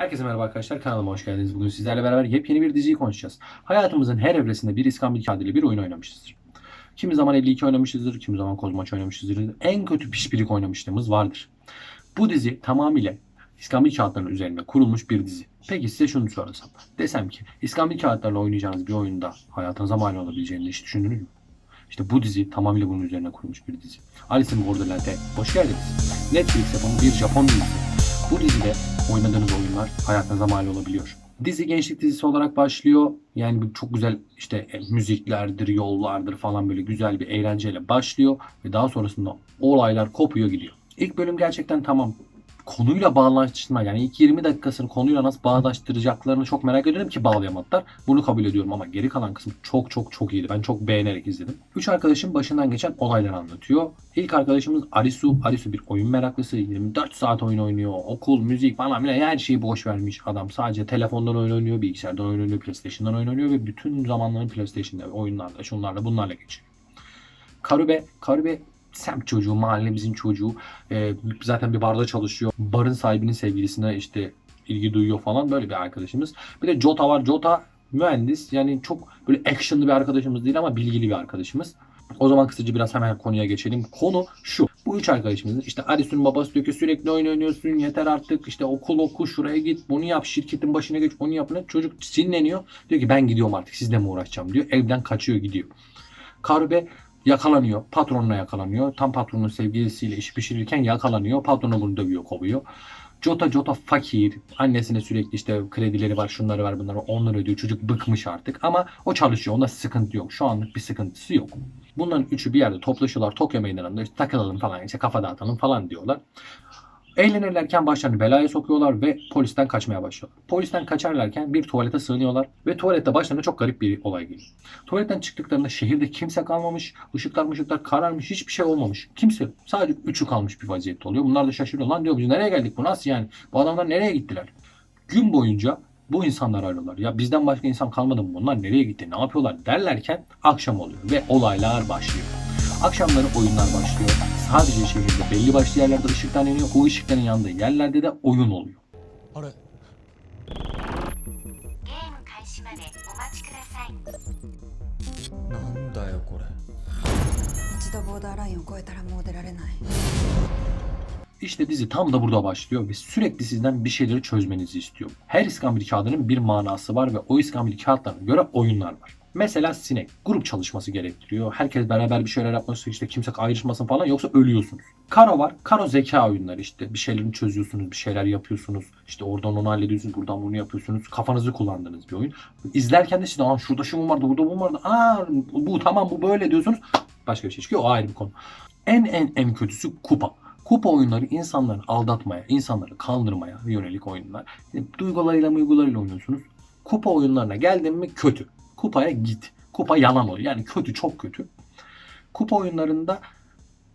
Herkese merhaba arkadaşlar kanalıma hoş geldiniz. Bugün sizlerle beraber yepyeni bir diziyi konuşacağız. Hayatımızın her evresinde bir İskambil Kağıdı ile bir oyun oynamışızdır. Kimi zaman 52 oynamışızdır, kimi zaman Kozmaç oynamışızdır. En kötü pişpirik oynamışlığımız vardır. Bu dizi tamamıyla İskambil kağıtlarının üzerine kurulmuş bir dizi. Peki size şunu sorsam. Desem ki İskambil kağıtlarla oynayacağınız bir oyunda hayatınıza mal olabileceğini hiç düşündünüz mü? İşte bu dizi tamamıyla bunun üzerine kurulmuş bir dizi. Alice in Borderland'e hoş geldiniz. Netflix yapımı bir Japon dizisi. Bu dizide oynadığınız oyunlar hayatınıza mal olabiliyor. Dizi gençlik dizisi olarak başlıyor. Yani çok güzel işte e, müziklerdir, yollardır falan böyle güzel bir eğlenceyle başlıyor. Ve daha sonrasında olaylar kopuyor gidiyor. İlk bölüm gerçekten tamam konuyla bağlaştırma yani ilk 20 dakikasını konuyla nasıl bağdaştıracaklarını çok merak ediyorum ki bağlayamadılar. Bunu kabul ediyorum ama geri kalan kısım çok çok çok iyiydi. Ben çok beğenerek izledim. Üç arkadaşım başından geçen olayları anlatıyor. İlk arkadaşımız Arisu. Arisu bir oyun meraklısı. 24 saat oyun oynuyor. Okul, müzik falan filan her şeyi boş vermiş adam. Sadece telefondan oyun oynuyor, bilgisayardan oyun oynuyor, PlayStation'dan oyun oynuyor ve bütün zamanlarını PlayStation'da, oyunlarda, şunlarla bunlarla geçiyor. Karube, Karube semt çocuğu, mahallemizin çocuğu. Ee, zaten bir barda çalışıyor. Barın sahibinin sevgilisine işte ilgi duyuyor falan böyle bir arkadaşımız. Bir de Jota var. Jota mühendis. Yani çok böyle actionlı bir arkadaşımız değil ama bilgili bir arkadaşımız. O zaman kısaca biraz hemen konuya geçelim. Konu şu. Bu üç arkadaşımızın işte Arisu'nun babası diyor ki sürekli oyun oynuyorsun yeter artık işte okul oku şuraya git bunu yap şirketin başına geç onu yap. Çocuk sinirleniyor. Diyor ki ben gidiyorum artık sizle mi uğraşacağım diyor. Evden kaçıyor gidiyor. Karube yakalanıyor. Patronla yakalanıyor. Tam patronun sevgilisiyle iş pişirirken yakalanıyor. Patronu bunu dövüyor, kovuyor. Jota Jota fakir. Annesine sürekli işte kredileri var, şunları var, bunları onları ödüyor. Çocuk bıkmış artık ama o çalışıyor. Onda sıkıntı yok. Şu anlık bir sıkıntısı yok. Bunların üçü bir yerde toplaşıyorlar. Tokyo meydanında işte takılalım falan, işte kafa dağıtalım falan diyorlar. Eğlenirlerken başlarını belaya sokuyorlar ve polisten kaçmaya başlıyorlar. Polisten kaçarlarken bir tuvalete sığınıyorlar ve tuvalette başlarına çok garip bir olay geliyor. Tuvaletten çıktıklarında şehirde kimse kalmamış, ışıklar mışıklar kararmış, hiçbir şey olmamış. Kimse. Sadece üçü kalmış bir vaziyette oluyor. Bunlar da şaşırıyor. Lan diyor biz nereye geldik bu nasıl yani? Bu adamlar nereye gittiler? Gün boyunca bu insanlar arıyorlar. Ya bizden başka insan kalmadı mı? Bunlar nereye gitti? Ne yapıyorlar? derlerken akşam oluyor ve olaylar başlıyor. Akşamları oyunlar başlıyor. Sadece şehirde belli başlı yerlerde ışıklar yanıyor. O ışıkların yandığı yerlerde de oyun oluyor. Ara. İşte dizi tam da burada başlıyor ve sürekli sizden bir şeyleri çözmenizi istiyor. Her iskambil kağıdının bir manası var ve o iskambil kağıtlarına göre oyunlar var. Mesela sinek grup çalışması gerektiriyor. Herkes beraber bir şeyler yapması işte kimse ayrışmasın falan yoksa ölüyorsunuz. Karo var. Karo zeka oyunları işte. Bir şeylerini çözüyorsunuz, bir şeyler yapıyorsunuz. İşte oradan onu hallediyorsunuz, buradan bunu yapıyorsunuz. Kafanızı kullandığınız bir oyun. İzlerken de siz aa şurada şu mu vardı, burada bu mu vardı. Aa bu tamam bu böyle diyorsunuz. Başka bir şey çıkıyor. O ayrı bir konu. En en en kötüsü kupa. Kupa oyunları insanları aldatmaya, insanları kandırmaya yönelik oyunlar. Duygularıyla duygularıyla oynuyorsunuz. Kupa oyunlarına geldin mi kötü. Kupaya git. Kupa yalan oluyor. Yani kötü çok kötü. Kupa oyunlarında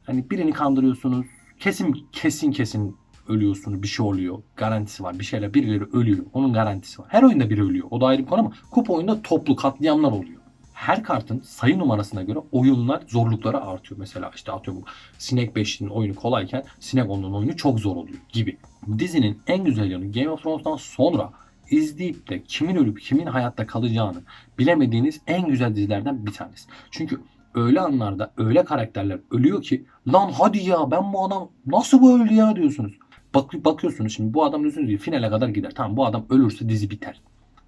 hani birini kandırıyorsunuz. Kesin kesin kesin ölüyorsunuz. Bir şey oluyor. Garantisi var. Bir şeyler birileri ölüyor. Onun garantisi var. Her oyunda biri ölüyor. O da ayrı bir konu ama kupa oyunda toplu katliamlar oluyor. Her kartın sayı numarasına göre oyunlar zorlukları artıyor. Mesela işte atıyorum Sinek 5'in oyunu kolayken Sinek 10'un oyunu çok zor oluyor gibi. Dizinin en güzel yanı Game of Thrones'tan sonra izleyip de kimin ölüp kimin hayatta kalacağını bilemediğiniz en güzel dizilerden bir tanesi. Çünkü öyle anlarda öyle karakterler ölüyor ki lan hadi ya ben bu adam nasıl bu öldü ya diyorsunuz. Bak, bakıyorsunuz şimdi bu adam diyorsunuz ki finale kadar gider. Tamam bu adam ölürse dizi biter.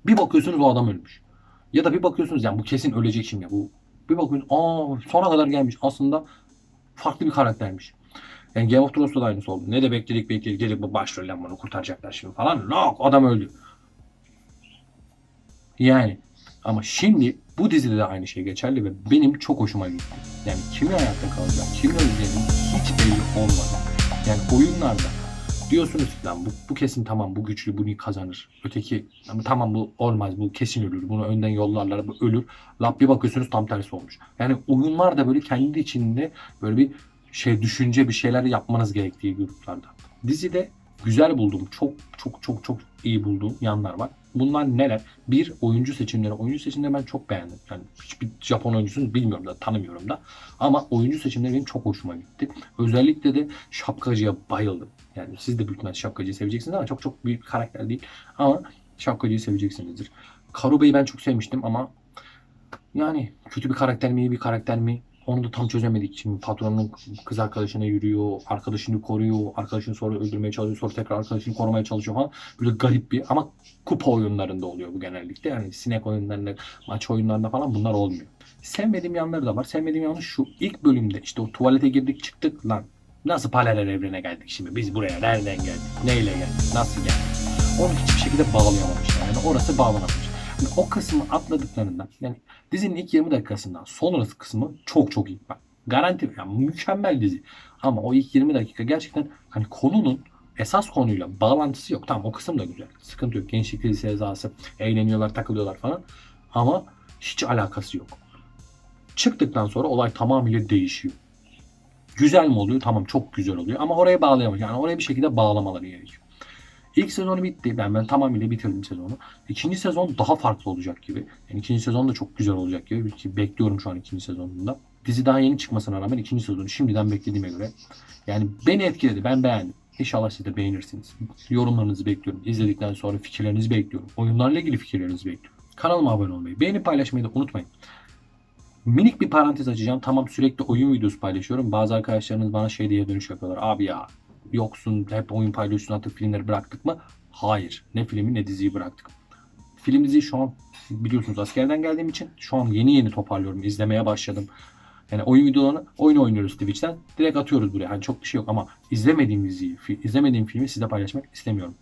Bir bakıyorsunuz o adam ölmüş. Ya da bir bakıyorsunuz yani bu kesin ölecek şimdi. Bu bir bakıyorsunuz aa sona kadar gelmiş. Aslında farklı bir karaktermiş. Yani Game of Thrones'ta da aynısı oldu. Ne de bekledik bekledik gelip bu başrolden bunu kurtaracaklar şimdi falan. Yok adam öldü. Yani ama şimdi bu dizide de aynı şey geçerli ve benim çok hoşuma gitti. Yani kimin hayatta kalacak, kimin öleceğinin hiç belli olmadı. Yani oyunlarda diyorsunuz ki lan bu, bu kesin tamam bu güçlü bunu kazanır. Öteki ama tamam bu olmaz bu kesin ölür. Bunu önden yollarlar bu ölür. Lap bir bakıyorsunuz tam tersi olmuş. Yani oyunlar da böyle kendi içinde böyle bir şey düşünce bir şeyler yapmanız gerektiği gruplarda. Dizide güzel bulduğum, çok çok çok çok iyi bulduğum yanlar var. Bunlar neler? Bir, oyuncu seçimleri. Oyuncu seçimleri ben çok beğendim. Yani hiçbir Japon oyuncusunu bilmiyorum da, tanımıyorum da. Ama oyuncu seçimleri benim çok hoşuma gitti. Özellikle de şapkacıya bayıldım. Yani siz de büyük şapkacıyı seveceksiniz ama çok çok büyük karakter değil. Ama şapkacıyı seveceksinizdir. Karube'yi ben çok sevmiştim ama yani kötü bir karakter mi iyi bir karakter mi onu da tam çözemedik. Şimdi patronun kız arkadaşına yürüyor, arkadaşını koruyor, arkadaşını sonra öldürmeye çalışıyor, sonra tekrar arkadaşını korumaya çalışıyor falan. Böyle garip bir ama kupa oyunlarında oluyor bu genellikle. Yani sinek oyunlarında, maç oyunlarında falan bunlar olmuyor. Sevmediğim yanları da var. Sevmediğim yanı şu. ilk bölümde işte o tuvalete girdik çıktık lan. Nasıl paralel evrene geldik şimdi? Biz buraya nereden geldik? Neyle geldik? Nasıl geldik? Onu hiçbir şekilde bağlayamamışlar. Yani orası bağlanamamış. Yani o kısmı atladıklarından yani dizinin ilk 20 dakikasından sonrası kısmı çok çok iyi. Bak garanti yani mükemmel dizi. Ama o ilk 20 dakika gerçekten hani konunun esas konuyla bağlantısı yok. Tamam o kısım da güzel. Sıkıntı yok. Gençlik lisesi ezası. Eğleniyorlar, takılıyorlar falan. Ama hiç alakası yok. Çıktıktan sonra olay tamamıyla değişiyor. Güzel mi oluyor? Tamam çok güzel oluyor. Ama oraya bağlayamıyor. Yani oraya bir şekilde bağlamaları gerekiyor. İlk sezonu bitti. Ben, ben tamamıyla bitirdim sezonu. İkinci sezon daha farklı olacak gibi. Yani ikinci sezon da çok güzel olacak gibi. Bekliyorum şu an ikinci sezonunda. Dizi daha yeni çıkmasına rağmen ikinci sezonu şimdiden beklediğime göre. Yani beni etkiledi. Ben beğendim. İnşallah siz de beğenirsiniz. Yorumlarınızı bekliyorum. İzledikten sonra fikirlerinizi bekliyorum. Oyunlarla ilgili fikirlerinizi bekliyorum. Kanalıma abone olmayı, beğenip paylaşmayı da unutmayın. Minik bir parantez açacağım. Tamam sürekli oyun videosu paylaşıyorum. Bazı arkadaşlarınız bana şey diye dönüş yapıyorlar. Abi ya yoksun hep oyun paylaşıyorsun artık filmleri bıraktık mı? Hayır. Ne filmi ne diziyi bıraktık. Film diziyi şu an biliyorsunuz askerden geldiğim için şu an yeni yeni toparlıyorum. izlemeye başladım. Yani oyun videolarını oyun oynuyoruz Twitch'ten. Direkt atıyoruz buraya. Hani çok bir şey yok ama izlemediğim diziyi, fi- izlemediğim filmi size paylaşmak istemiyorum.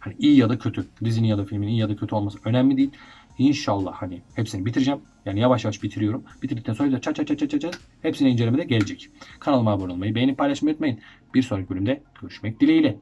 Hani iyi ya da kötü. Dizinin ya da filmin iyi ya da kötü olması önemli değil. İnşallah hani hepsini bitireceğim. Yani yavaş yavaş bitiriyorum. Bitirdikten sonra da çat çat çat çat çat hepsine incelemede gelecek. Kanalıma abone olmayı, beğenip paylaşmayı unutmayın. Bir sonraki bölümde görüşmek dileğiyle.